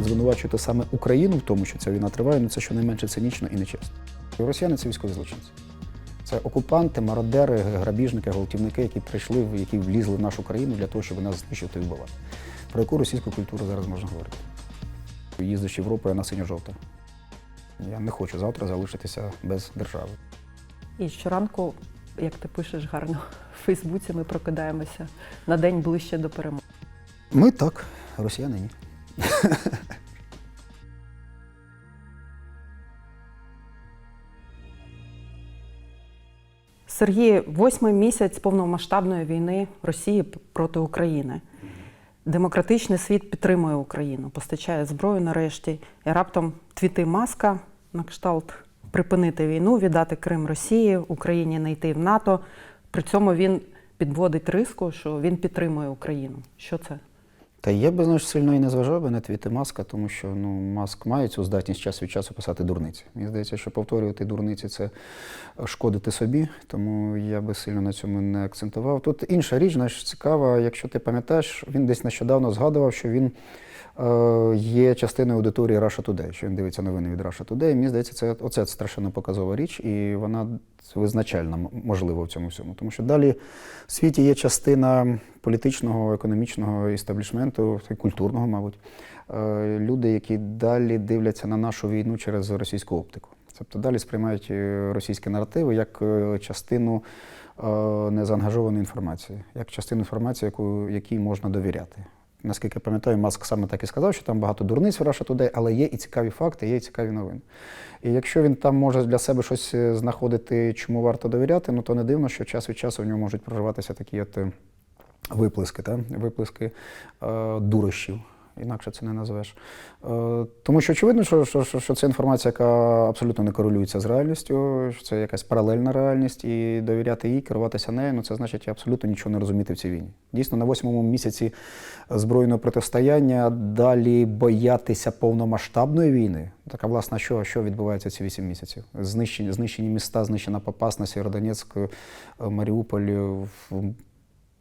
звинувачувати саме Україну в тому, що ця війна триває, ну це щонайменше цинічно і нечесно. Росіяни це військові злочинці. Це окупанти, мародери, грабіжники, гвалтівники, які прийшли, які влізли в нашу країну для того, щоб нас знищити і вбивати. Про яку російську культуру зараз можна говорити? Їздиш Європою на синьо-жовте. Я не хочу завтра залишитися без держави. І щоранку, як ти пишеш гарно в Фейсбуці, ми прокидаємося на день ближче до перемоги. Ми так, росіяни ні. Сергій, восьмий місяць повномасштабної війни Росії проти України. Демократичний світ підтримує Україну, постачає зброю нарешті. І раптом твіти маска на кшталт припинити війну, віддати Крим Росії, Україні не йти в НАТО. При цьому він підводить риску, що він підтримує Україну. Що це? Та я би знаєш, сильно і не зважав би на твіти маска, тому що ну, маск має цю здатність час від часу писати дурниці. Мені здається, що повторювати дурниці це шкодити собі, тому я би сильно на цьому не акцентував. Тут інша річ, знаєш, цікава, якщо ти пам'ятаєш, він десь нещодавно згадував, що він є частиною аудиторії Russia Today, що він дивиться новини від Russia Today. Мені здається, це оце страшенно показова річ, і вона визначальна, м- можливо, в цьому всьому. Тому що далі в світі є частина політичного, економічного істеблішменту, культурного, мабуть. е, Люди, які далі дивляться на нашу війну через російську оптику. Тобто далі сприймають е, російські наративи як е, частину е, незаангажованої інформації, як частину інформації, яку, якій можна довіряти. Наскільки пам'ятаю, Маск саме так і сказав, що там багато дурниць в Russia Today, але є і цікаві факти, є і цікаві новини. І якщо він там може для себе щось е, знаходити, чому варто довіряти, ну то не дивно, що час від часу в нього можуть проживатися такі от е, виплески, та? виплески е, дурощів. Інакше це не назвеш. Е, тому що очевидно, що, що, що, це інформація, яка абсолютно не корелюється з реальністю, що це якась паралельна реальність, і довіряти їй, керуватися нею, ну це значить абсолютно нічого не розуміти в цій війні. Дійсно, на восьмому місяці збройного протистояння далі боятися повномасштабної війни. Така, власне, що, що відбувається ці вісім місяців? Знищені, знищені міста, знищена Попасна, Сєвєродонецьк, е, Маріуполь, е,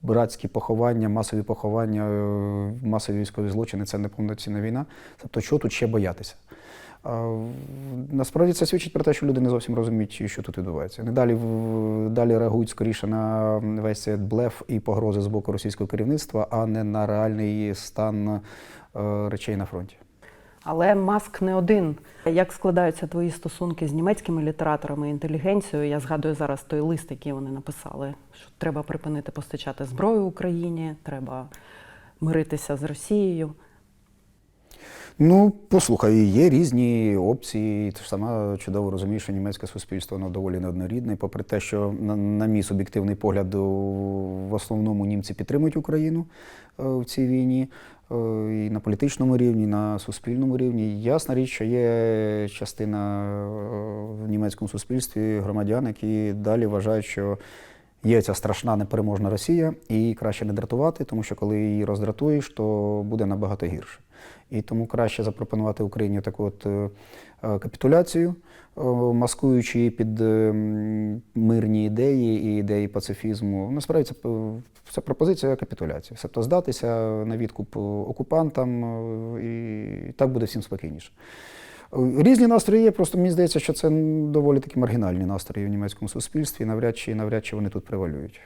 братські поховання, масові поховання, е, масові військові злочини це не повноцінна війна. Тобто, що тут ще боятися? Насправді це свідчить про те, що люди не зовсім розуміють, що тут відбувається. Вони далі, далі реагують скоріше на весь цей блеф і погрози з боку російського керівництва, а не на реальний стан е, речей на фронті. Але Маск не один. Як складаються твої стосунки з німецькими літераторами, інтелігенцією? Я згадую зараз той лист, який вони написали, що треба припинити постачати зброю Україні, треба миритися з Росією. Ну, послухай, є різні опції. Ти ж сама чудово розумієш, що німецьке суспільство воно доволі неоднорідне. Попри те, що на, на мій суб'єктивний погляд, в основному німці підтримують Україну е, в цій війні. Е, І на політичному рівні, і на суспільному рівні. Ясна річ, що є частина е, в німецькому суспільстві громадян, які далі вважають, що Є ця страшна непереможна Росія, і краще не дратувати, тому що коли її роздратуєш, то буде набагато гірше. І тому краще запропонувати Україні таку от е, капітуляцію, маскуючи її під е, мирні ідеї і ідеї пацифізму. Насправді це, це пропозиція капітуляції. Тобто здатися на відкуп окупантам, е, і так буде всім спокійніше. Різні настрої є, просто мені здається, що це доволі такі маргінальні настрої в німецькому суспільстві, навряд чи навряд чи вони тут превалюють.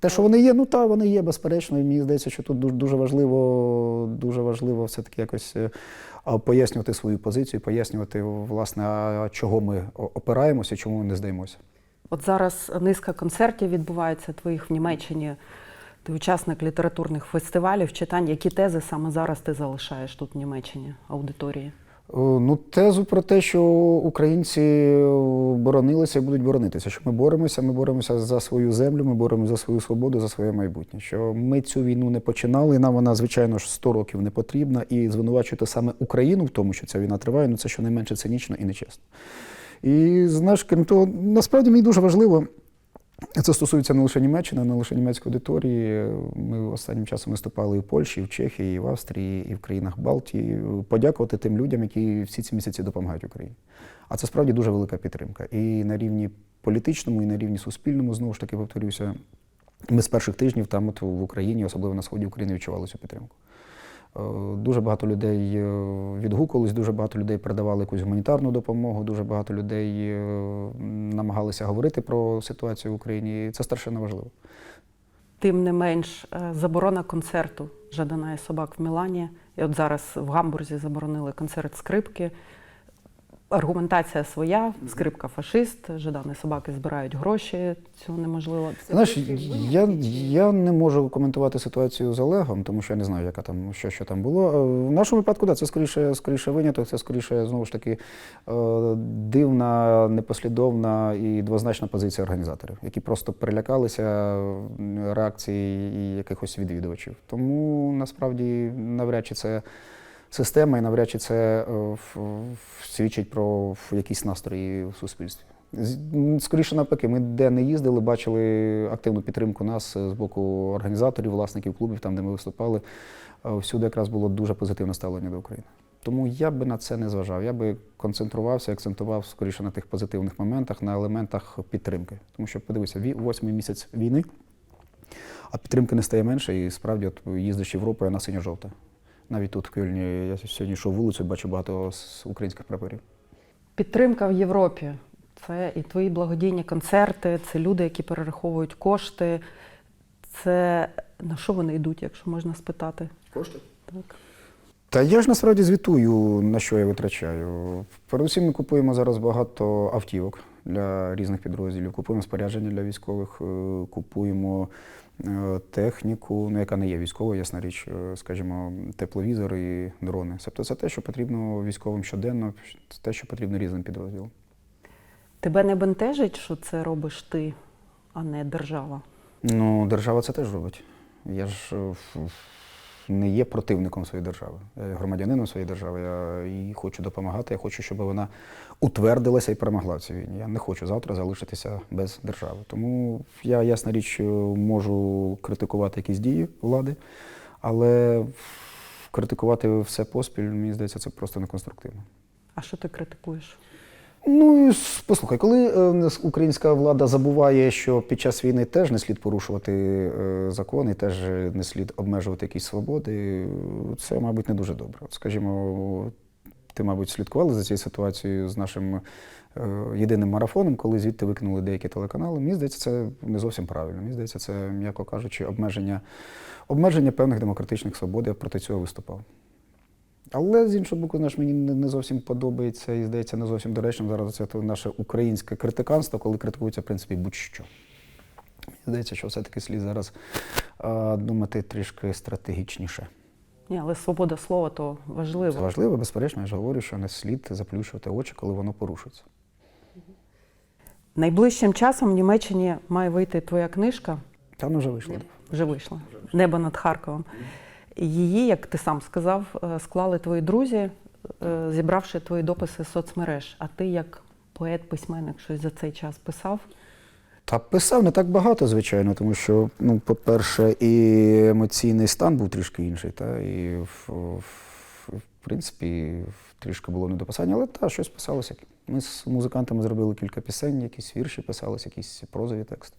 Те, що вони є, ну та вони є, безперечно. І мені здається, що тут дуже, дуже важливо, дуже важливо все-таки якось е, пояснювати свою позицію, пояснювати, власне, чого ми опираємося, чому ми не здаємося. От зараз низка концертів відбувається твоїх в Німеччині. Ти учасник літературних фестивалів, читань. Які тези саме зараз ти залишаєш тут в Німеччині аудиторії? О, Ну, тезу про те, що українці боронилися і будуть боронитися. Що ми боремося, ми боремося за свою землю, ми боремося за свою свободу, за своє майбутнє. Що ми цю війну не починали, і нам вона, звичайно ж, 100 років не потрібна. І звинувачувати саме Україну в тому, що ця війна триває, ну це щонайменше цинічно і нечесно. І знаєш, крім того, насправді мені дуже важливо. Це стосується не лише Німеччини, не лише німецької аудиторії. Ми останнім часом виступали і в Польщі, і в Чехії, і в Австрії, і в країнах Балтії. Подякувати тим людям, які всі ці місяці допомагають Україні. А це справді дуже велика підтримка. І на рівні політичному, і на рівні суспільному, знову ж таки, повторюся, ми з перших тижнів там, от в Україні, особливо на сході України, відчували цю підтримку. Е, Дуже багато людей е, відгукувались, дуже багато людей передавали якусь гуманітарну допомогу, дуже багато людей е, намагалися говорити про ситуацію в Україні. І це страшенно важливо. Тим не менш, заборона концерту Жадана і собак в Мілані. І от зараз в Гамбурзі заборонили концерт скрипки. Аргументація своя, скрипка фашист, Жадани собаки збирають гроші, цього неможливо. Знаєш, я, я не можу коментувати ситуацію з Олегом, тому що я не знаю, яка там що, що там було. Е, В нашому випадку, да, це скоріше, скоріше виняток, це скоріше знову ж таки е, дивна, непослідовна і двозначна позиція організаторів, які просто перелякалися реакції якихось відвідувачів. Тому насправді навряд чи це. Система і навряд чи це е, свідчить про якісь настрої в суспільстві. Скоріше навпаки, ми де не їздили, бачили активну підтримку нас е, з боку організаторів, власників клубів, там, де ми виступали. Всюди якраз було дуже позитивне ставлення до України. Тому я би на це не зважав. Я би концентрувався, акцентував скоріше на тих позитивних моментах, на елементах підтримки. Тому що подивися, восьмий місяць війни, а підтримки не стає менше, і справді, от їздиш Європою, вона синьо-жовта. Навіть тут в Кельні я сьогодні йшов вулицю, бачу багато з українських прапорів. Підтримка в Європі. Це і твої благодійні концерти, це люди, які перераховують кошти. Це на що вони йдуть, якщо можна спитати? Кошти? Так. Та я ж насправді звітую, на що я витрачаю. Передусім ми купуємо зараз багато автівок для різних підрозділів, купуємо спорядження для військових, е, купуємо техніку, ну яка не є військовою, ясна річ, е, скажімо, тепловізори і дрони. Тобто це те, що потрібно військовим щоденно, це те, що потрібно різним підрозділам. Тебе не бентежить, що це робиш ти, а не держава? Ну, держава це теж робить. Я ж е, не є противником своєї держави. Є громадянином своєї держави. Я їй хочу допомагати. Я хочу, щоб вона утвердилася і перемогла в цій війні. Я не хочу завтра залишитися без держави. Тому я, ясна річ, можу критикувати якісь дії влади, але критикувати все поспіль, мені здається, це просто неконструктивно. А що ти критикуєш? Ну, і послухай, коли е, українська влада забуває, що під час війни теж не слід порушувати е, закони, теж не слід обмежувати якісь свободи, це, мабуть, не дуже добре. Скажімо, ти, мабуть, слідкували за цією ситуацією з нашим е, єдиним марафоном, коли звідти викинули деякі телеканали. Мені здається, це не зовсім правильно. Мені здається, це, м'яко кажучи, обмеження, обмеження певних демократичних свобод. Я проти цього виступав. Але з іншого боку, знаєш, мені не зовсім подобається і здається не зовсім доречним зараз це наше українське критиканство, коли критикується в принципі будь-що. Мені здається, що все-таки слід зараз а, думати трішки стратегічніше. Ні, але свобода слова то важливо. Це важливо, безперечно, я ж говорю, що не слід заплющувати очі, коли воно порушується. Найближчим часом в Німеччині має вийти твоя книжка, Та воно вже вийшло. вже вийшла Небо над Харковом. Її, як ти сам сказав, е, склали твої друзі, е, зібравши твої дописи з соцмереж. А ти, як поет-письменник, щось за цей час писав? Та писав не так багато, звичайно, тому що, ну, по-перше, і емоційний стан був трішки інший, та, і в, в, в принципі трішки було недописання, але та, щось писалося. Ми з музикантами зробили кілька пісень, якісь вірші писалися, якісь прозові тексти.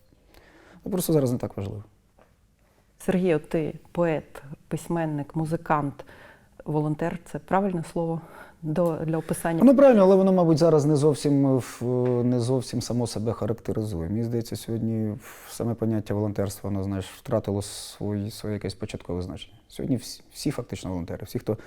Просто зараз не так важливо. Сергій, ти поет, письменник, музикант, волонтер це правильне слово до, для описання? Ну, правильно, але воно, мабуть, зараз не зовсім, не зовсім само себе характеризує. Мені здається, сьогодні саме поняття волонтерства, воно, знаєш, втратило свої, своє якесь початкове значення. Сьогодні всі, всі фактично волонтери, всі, хто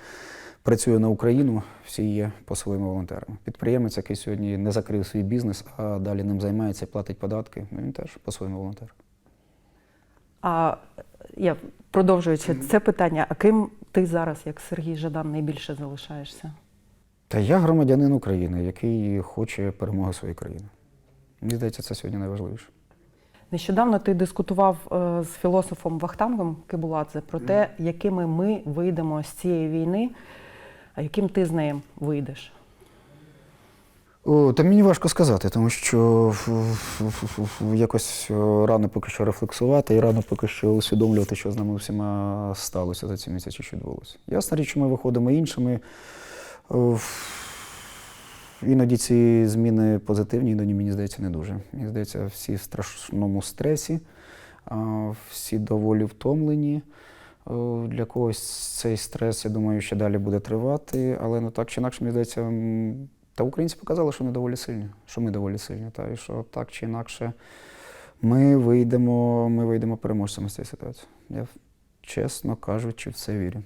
працює на Україну, всі є по-своєму волонтерами. Підприємець, який сьогодні не закрив свій бізнес, а далі ним займається платить податки, ну, він теж по-своєму волонтер. А я продовжуючи це питання, а ким ти зараз, як Сергій Жадан, найбільше залишаєшся? Та я громадянин України, який хоче перемоги своєї країни. Мені здається, це сьогодні найважливіше. Нещодавно ти дискутував е, з філософом Вахтангом Кибуладзе про те, якими ми вийдемо з цієї війни, а яким ти з нею вийдеш. Та мені важко сказати, тому що якось рано поки що рефлексувати і рано поки що усвідомлювати, що з нами всіма сталося за ці місяці, що відбулося. Ясна річ, ми виходимо іншими. Іноді ці зміни позитивні, іноді, мені здається, не дуже. Мені здається, всі в страшному стресі, всі доволі втомлені. Для когось цей стрес, я думаю, ще далі буде тривати, але ну так чи інакше, мені здається, та українці показали, що вони доволі сильні, що ми доволі сильні, та і що так чи інакше ми вийдемо, ми вийдемо переможцями з цієї ситуації. Я, чесно кажучи, в це вірю.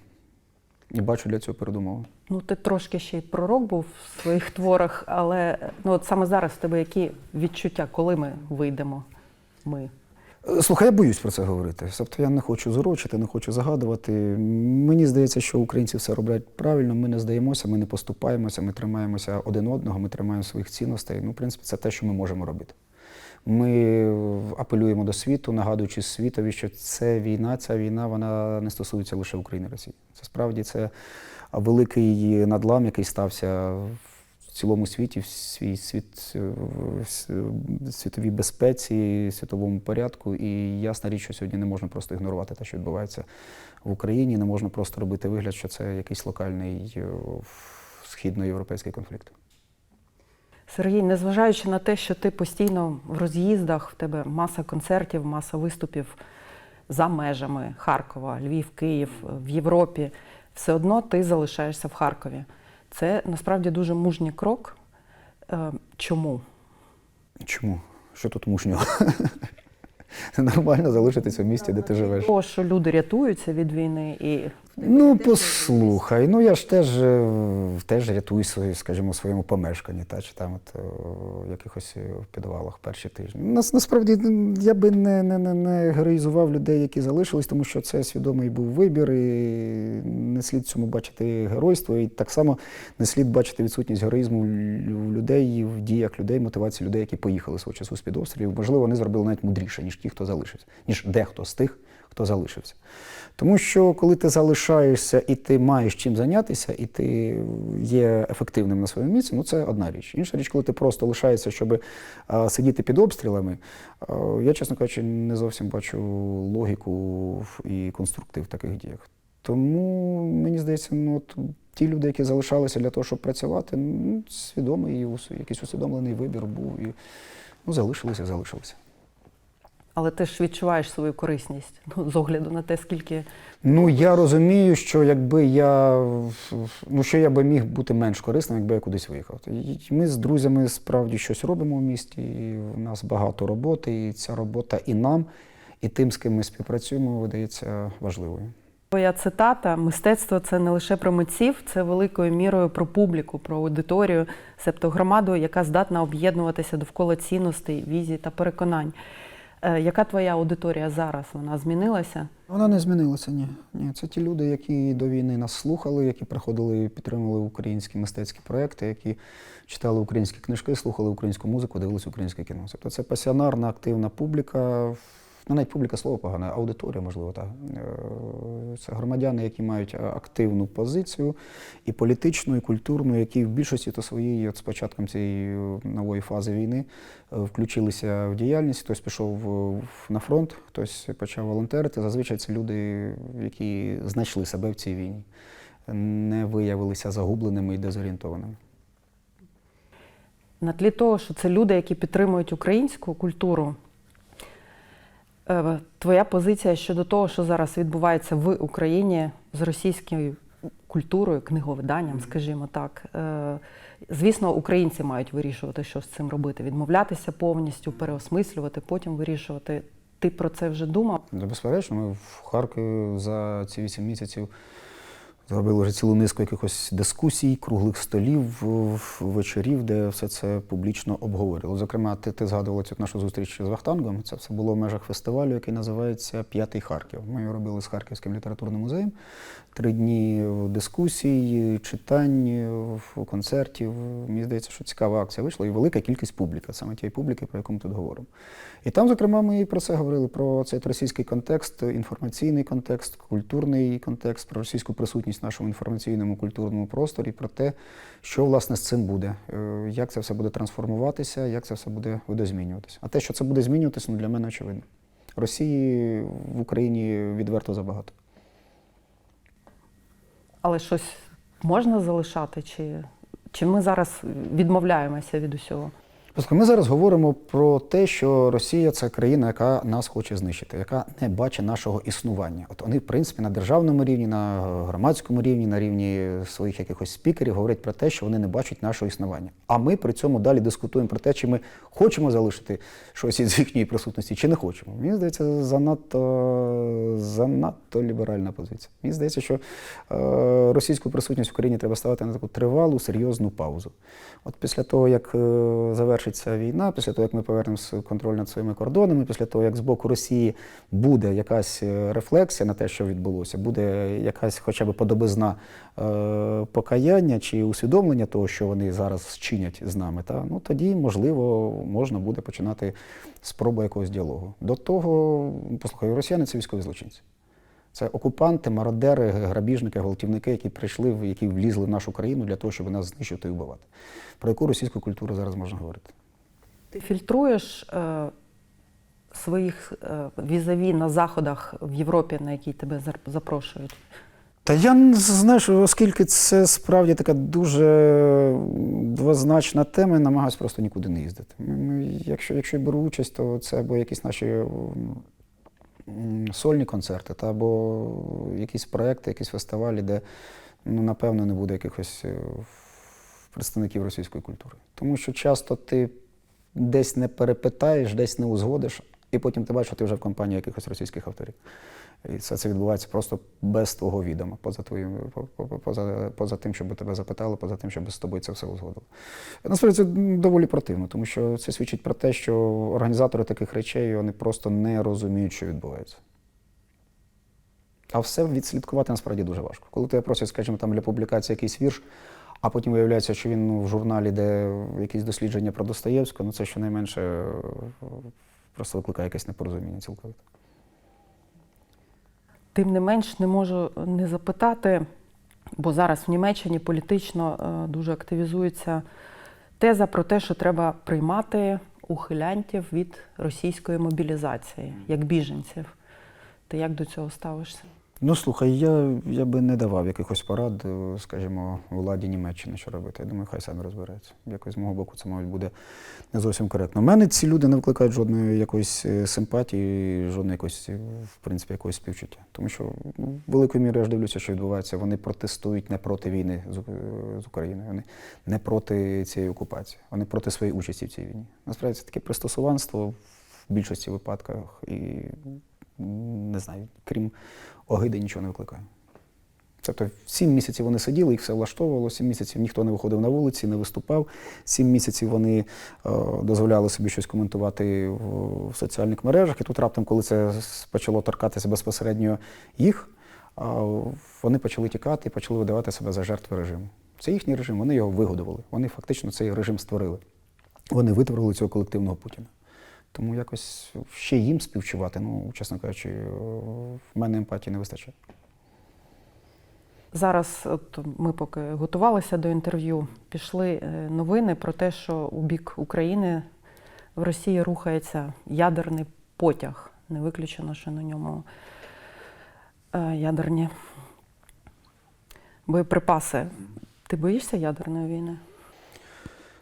І бачу для цього передумови. Ну, ти трошки ще й пророк був в своїх творах, але ну, от саме зараз в тебе які відчуття, коли ми вийдемо? Ми. Слухай, я боюсь про це говорити. Тобто я не хочу зурочити, не хочу загадувати. Мені здається, що українці все роблять правильно. Ми не здаємося, ми не поступаємося, ми тримаємося один одного, ми тримаємо своїх цінностей. Ну, в принципі, це те, що ми можемо робити. Ми апелюємо до світу, нагадуючи світові, що це війна, ця війна вона не стосується лише України і Росії. Це справді це великий надлам, який стався цілому світі, в свій світ, е, світовій безпеці, світовому порядку. І ясна річ, що сьогодні не можна просто ігнорувати те, що відбувається в Україні. Не можна просто робити вигляд, що це якийсь локальний е, східноєвропейський конфлікт. Сергій, незважаючи на те, що ти постійно в роз'їздах, в тебе маса концертів, маса виступів за межами Харкова, Львів, Київ, в Європі, все одно ти залишаєшся в Харкові. Це насправді дуже мужній крок. Е, Чому? Чому? Що тут мужнього? Нормально залишитися в місті, де ти живеш. Того, що люди рятуються від війни і Ну, послухай, ну я ж теж, е, теж рятую свої, скажімо, своєму помешканні, та, чи там от, е, в якихось е, підвалах перші тижні. Нас, насправді я би не, не, не, не героїзував людей, які залишились, тому що це свідомий був вибір, і не слід цьому бачити геройство, і так само не слід бачити відсутність героїзму в людей, в діях людей, мотивації людей, які поїхали свого часу з-під обстрілів. Можливо, вони зробили навіть мудріше, ніж ті, хто залишився, ніж дехто з тих, хто залишився. Тому що коли ти залишаєшся і ти маєш чим зайнятися, і ти є ефективним на своєму місці, ну це одна річ. Інша річ, коли ти просто лишаєшся, щоб сидіти під обстрілами, я, чесно кажучи, не зовсім бачу логіку і конструктив в таких діях. Тому мені здається, ну от ті люди, які залишалися для того, щоб працювати, ну, свідомий і якийсь усвідомлений вибір був і ну, залишилися, залишилися. Але ти ж відчуваєш свою корисність ну, з огляду на те, скільки Ну, я розумію, що якби я ну що я би міг бути менш корисним, якби я кудись виїхав. Ми з друзями справді щось робимо в місті. і У нас багато роботи, і ця робота і нам, і тим, з ким ми співпрацюємо, видається важливою. Твоя цитата мистецтво це не лише про митців, це великою мірою про публіку, про аудиторію, себто громаду, яка здатна об'єднуватися довкола цінностей, візій та переконань. Е, Яка твоя аудиторія зараз? Вона змінилася? Вона не змінилася, ні. ні. Це ті люди, які до війни нас слухали, які приходили і підтримували українські мистецькі проекти, які читали українські книжки, слухали українську музику, дивилися українське кіно. Тобто це пасіонарна, активна публіка. Ну, навіть публіка слово погане, аудиторія, можливо, так. Е, Це громадяни, які мають е, активну позицію і політичну, і культурну, які в більшості то своєї, от з початком цієї е, нової фази війни, включилися в діяльність. Хтось пішов на фронт, хтось почав волонтерити. Зазвичай це люди, які знайшли себе в цій війні, не виявилися загубленими і дезорієнтованими. На тлі того, що це люди, які підтримують українську культуру. Е, Твоя позиція щодо того, що зараз відбувається в Україні з російською культурою, книговиданням, скажімо так. Е, Звісно, українці мають вирішувати, що з цим робити, відмовлятися повністю, переосмислювати, потім вирішувати. Ти про це вже думав? Безперечно, ми в Харкові за ці вісім місяців зробили вже цілу низку якихось дискусій, круглих столів, вечорів, де все це публічно обговорювали. Зокрема, ти, ти згадувала цю нашу зустріч з Вахтангом. Це все було в межах фестивалю, який називається П'ятий Харків. Ми його робили з Харківським літературним музеєм. Три дні дискусій, читань, концертів. Мені здається, що цікава акція вийшла, і велика кількість публіки, саме тієї публіки, про яку ми тут говоримо. І там, зокрема, ми і про це говорили: про цей російський контекст, інформаційний контекст, культурний контекст, про російську присутність в нашому інформаційному культурному просторі, про те, що власне з цим буде, е, як це все буде трансформуватися, як це все буде видозмінюватися. А те, що це буде змінюватися, ну для мене очевидно. Росії в Україні відверто забагато. Але щось можна залишати? Чи, чи ми зараз відмовляємося від усього? Ми зараз говоримо про те, що Росія це країна, яка нас хоче знищити, яка не бачить нашого існування. От вони, в принципі, на державному рівні, на громадському рівні, на рівні своїх якихось спікерів говорять про те, що вони не бачать нашого існування. А ми при цьому далі дискутуємо про те, чи ми хочемо залишити щось із їхньої присутності, чи не хочемо. Мені здається, занадто, занадто ліберальна позиція. Мені здається, що е, російську присутність в Україні треба ставити на таку тривалу, серйозну паузу. От після того, як е, завершиться війна, після того, як ми повернемося контроль над своїми кордонами, після того, як з боку Росії буде якась е, рефлексія на те, що відбулося, буде якась хоча б подобизна е, покаяння чи усвідомлення того, що вони зараз чинять з нами, та, ну тоді, можливо, можна буде починати спробу якогось діалогу. До того, послухай, росіяни це військові злочинці. Це окупанти, мародери, грабіжники, гвалтівники, які прийшли, які влізли в нашу країну для того, щоб нас знищити і вбивати. Про яку російську культуру зараз можна говорити? Ти фільтруєш е, своїх е, візаві на заходах в Європі, на які тебе запрошують? Та я знаєш, оскільки це справді така дуже двозначна тема, я намагаюся просто нікуди не їздити. Якщо, якщо я беру участь, то це або якісь наші сольні концерти, та або якісь проекти, якісь фестивалі, де ну, напевно не буде якихось е, представників російської культури. Тому що часто ти десь не перепитаєш, десь не узгодиш, і потім ти бачиш, що ти вже в компанії якихось російських авторів. І це, це відбувається просто без твого відома, поза твоїм, по- по- поза, поза тим, щоб тебе запитали, поза тим, щоб з тобою це все узгодили. Насправді це доволі противно, тому що це свідчить про те, що організатори таких речей вони просто не розуміють, що відбувається. А все відслідкувати насправді дуже важко. Коли тебе просять, скажімо, там для публікації якийсь вірш, а потім виявляється, що він ну, в журналі, де якісь дослідження про Достоєвського, ну це щонайменше просто викликає якесь непорозуміння цілковито. Тим не менш, не можу не запитати, бо зараз в Німеччині політично е, дуже активізується теза про те, що треба приймати ухилянтів від російської мобілізації, як біженців. Ти як до цього ставишся? Ну слухай, я, я би не давав якихось порад, е, скажімо, владі Німеччини, що робити. Я думаю, хай самі розбираються. Якось з мого боку це, мабуть, буде не зовсім коректно. У мене ці люди не викликають жодної якоїсь е, симпатії, жодної якоїсь, е, в принципі, якогось співчуття. Тому що ну, великою мірою я ж дивлюся, що відбувається. Вони протестують не проти війни з, з Україною, вони не проти цієї окупації, вони проти своєї участі в цій війні. Насправді це таке пристосуванство в більшості випадках і не знаю, крім огиди нічого не викликає. Тобто сім місяців вони сиділи, їх все влаштовувало, сім місяців ніхто не виходив на вулиці, не виступав. Сім місяців вони е, дозволяли собі щось коментувати в, соціальних мережах. І тут раптом, коли це почало торкатися безпосередньо їх, вони почали тікати і почали видавати себе за жертви режиму. Це їхній режим, вони його вигодували. Вони фактично цей режим створили. Вони витворили цього колективного Путіна. Тому якось ще їм співчувати, ну, чесно кажучи, е, в мене емпатії не вистачає. Зараз, от ми поки готувалися до інтерв'ю, пішли е, новини про те, що у бік України в Росії рухається ядерний потяг. Не виключено, що на ньому е, ядерні боєприпаси. Ти боїшся ядерної війни?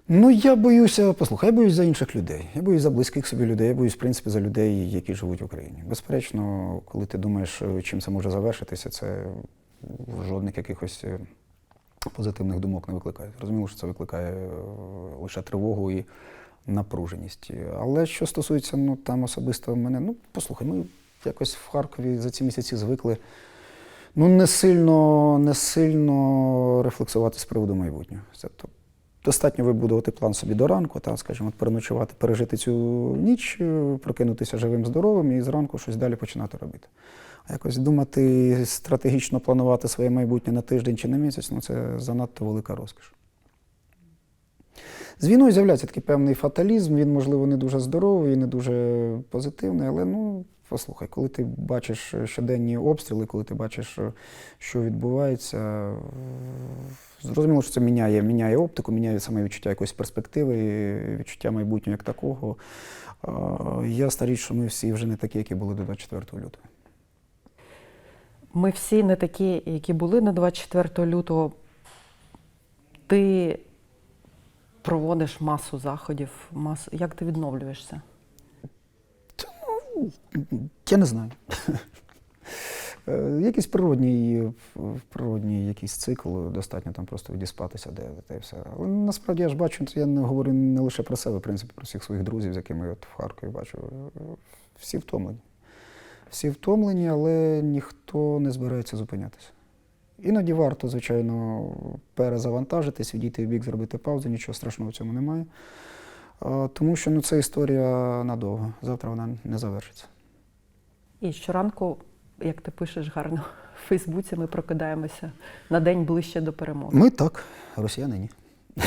Ну, я боюся, послухай, я боюсь за інших людей. Я боюсь за близьких собі людей, я боюсь, в принципі, за людей, які живуть в Україні. Безперечно, коли ти думаєш, е, чим це може завершитися, це жодних якихось е, позитивних думок не викликає. Зрозуміло, що це викликає е, лише тривогу і напруженість. Але що стосується ну, там особисто мене, ну послухай, ми якось в Харкові за ці місяці звикли ну, не сильно, не сильно рефлексувати з приводу майбутнього. Тобто достатньо вибудувати план собі до ранку, та, скажімо, переночувати, пережити цю ніч, е, прокинутися живим, здоровим і зранку щось далі починати робити. А якось думати, стратегічно планувати своє майбутнє на тиждень чи на місяць, ну це занадто велика розкіш. З війною з'являється такий певний фаталізм, він, можливо, не дуже здоровий, не дуже позитивний, але ну, послухай, коли ти бачиш щоденні обстріли, коли ти бачиш, що відбувається, зрозуміло, що це міняє, міняє оптику, міняє саме відчуття якоїсь перспективи, відчуття майбутнього як такого. А, Ясна річ, що ми всі вже не такі, які були до 24 лютого. Ми всі не такі, які були на 24 лютого. Ти проводиш масу заходів. Масу... Як ти відновлюєшся? Я не знаю. Е, Якийсь природній, природній якийсь цикл, достатньо там просто відіспатися, де та й все. Але насправді я ж бачу, це я не говорю не лише про себе, в принципі, про всіх своїх друзів, з якими я от в Харкові бачу. Всі втомлені. Всі втомлені, але ніхто не збирається зупинятися. Іноді варто, звичайно, перезавантажитись, відійти в бік, зробити паузу, нічого страшного в цьому немає. А, Тому що ну, це історія надовго. Завтра вона не завершиться. І щоранку, як ти пишеш гарно в Фейсбуці, ми прокидаємося на день ближче до перемоги. Ми так, росіяни ні.